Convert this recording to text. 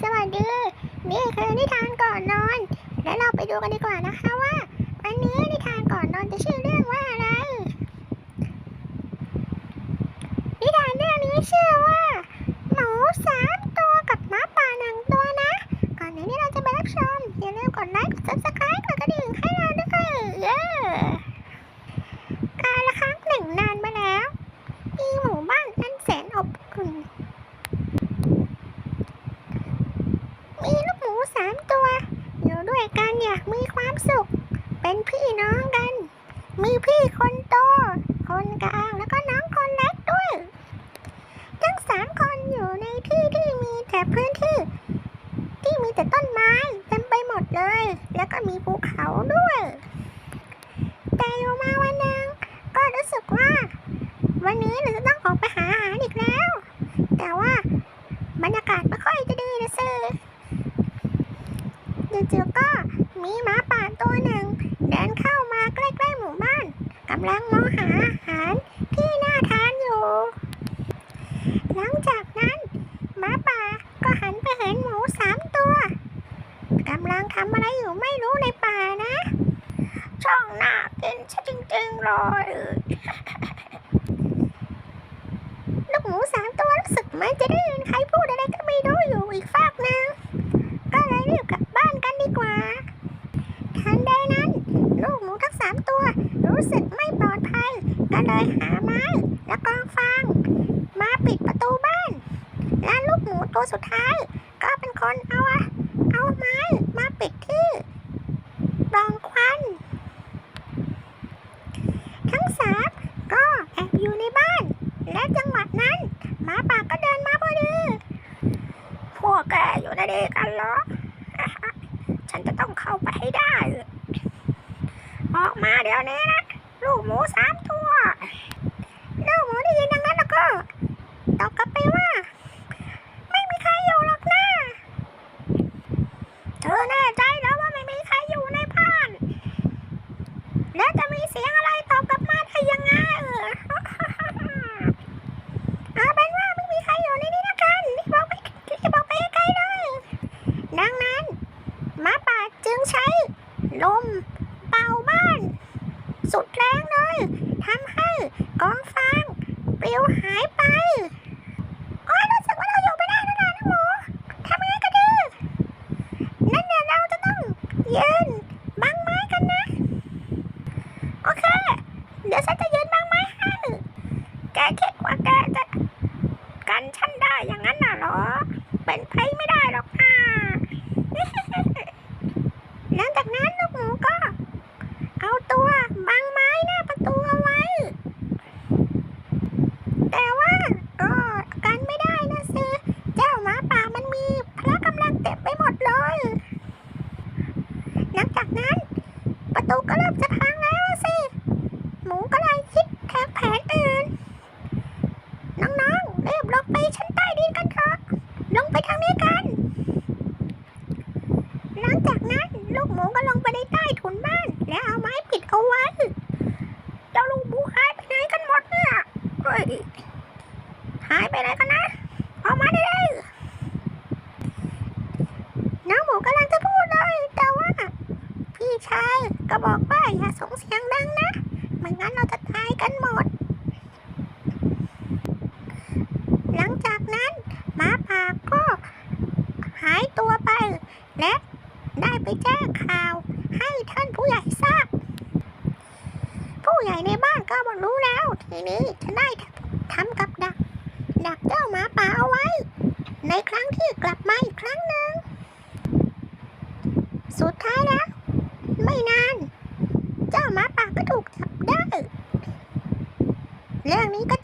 สวัสดี นี่คือนิทานก่อนนอน แล้วเราไปดูกันดีกว่านะคะว่า วันนี้นิทานก่อนนอนจะชื่อเรื่องว่าอะไร นิทานเรื่องนี้ชื่อว่า หมูสามตัวกับหม้าป่าหนึ่งตัวนะ ก่อนหน้านี้เราจะไปรับชม อย่าลืมกดไลค์ กด subscribe กดกระดิ่งให้เราด้วยเย้การละครั้งหนึ่งนานมาแล้ว มีหมู่บ้านอันแสนอบอุ่น มีลูกหมูสามตัว อยู่ด้วยกัน อยากมีความสุข เป็นพี่น้องกัน มีพี่คนโต คนกลางแล้วก็น้องคนเล็กด้วย ทั้งสามคนอยู่ในที่ที่มีแต่พื้นที่ ที่มีแต่ต้นไม้เต็มไปหมดเลย แล้วก็มีภูเขาด้วย แต่อยู่มาวันหนึ่งก็รู้สึกว่า วันนี้เราจะต้องออกไปหาอาหารอีกแล้ว แต่ว่าบรรยากาศไม่ค่อยจะดีนะสิจู่ๆก็ มีหมาป่าตัวหนึ่ง เดินเข้ามาใกล้ๆหมู่บ้านกำลังมองหาอาหารที่น่าทานอยู่ หลังจากนั้นหมาป่าก็หันไปเห็นหมูสามตัวกำลังทำอะไรอยู่ไม่รู้ในป่านะ ช่องหน่ากินซะจริงๆเลยลูกหมูสามตัวรู้สึกเหมันจะได้ยินใครพูดอะไรก็ไม่รู้อยู่อีกฝากหนึ่ง ก็เลยรีบกลับบ้านกันดีกว่า ทันใดนั้น ลูกหมูทั้งสามตัว รู้สึกไม่ปลอดภัย ก็ เลยหาไม้ และกองฟางมาปิดประตูบ้าน และลูกหมูตัวสุดท้าย ก็เป็นคนเอาเอาไม้มาปิดที่รองควัน ทั้งสามก็แอบอยู่ในบ้าน และจังหวะนั้นหมาป่าก็เดินมาพอดี พวกแกอยู่ในเดกันเหรอ ฉันจะต้องเข้าไปให้ได้ ออกมาเดี๋ยวนี้นะ หมูสามตัว แล้วหมูได้ยินดังนั้นแล้วก็ตอบกลับไปว่า ไม่มีใครอยู่หรอกนะเธอแน่ใจแล้วว่าไม่มีใครอยู่ในบ้าน แล้วจะมีเสียงอะไรตอบกลับมาได้ยังไงเออ เอาเป็นว่าไม่มีใครอยู่ในนี้นะกันรีบบอกไปรีบบอกไปไกลๆเลย ดังนั้นหมาป่าจึงใช้ลมเป่าบ้าน สุดแรงเลยทำให้กองฟาง ปลิวหายไปโอ้ยรู้สึกว่าเราอยู่ไม่ได้แล้วนะน้องหมูทำงไงกันดีนั่นเนี่ยเราจะต้องยืนบังไม้กันนะ โอเค เดี๋ยวฉันจะยืนบังไม้ให้แกคิดว่าแกจะกันฉันได้อย่างนั้นน่ะเหรอ เป็นไปไม่ได้หรอกนะ หลังจากนั้นลูกหมูก็ เอาตัวบังไม้หน้าประตูเอาไว้ แต่ว่าก็กันไม่ได้นะสิเจ้าหมาป่ามันมีพละกำลังเต็มไปหมดเลย หลังจากนั้น ประตู ก็เริ่มจะพังแล้วสิ หมูก็เลยคิดแทางแผนอื่น น้องๆรีบลงไปชั้นใต้ดินกันเถอะลงไปทางนี้กัน หลังจากนั้นลูกหมูก็ลงไปในใต้ถุนบ้าน แล้วเอาไม้ปิดเอาไว้เจ้าลูกหมูหายไปไหนกันหมดเนี่ยเฮ้ยหายไปไหนกันนะออกมาได้เลยน้องหมูกำลังจะพูดเลย แต่ว่าพี่ชาย ก็บอกว่าอย่าส่งเสียงดังนะไม่งั้นเราจะตายกันหมด หลังจากนั้นหมาป่าก็หายตัวไป และได้ไปแจ้งข่าว ให้ท่านผู้ใหญ่ทราบ ผู้ใหญ่ในบ้านก็บอกรู้แล้ว ทีนี้จะได้ทำกับดัก ดักเจ้าหมาป่าเอาไว้ ในครั้งที่กลับมาอีกครั้งหนึ่ง สุดท้ายแล้ว ไม่นาน เจ้าห มาป่า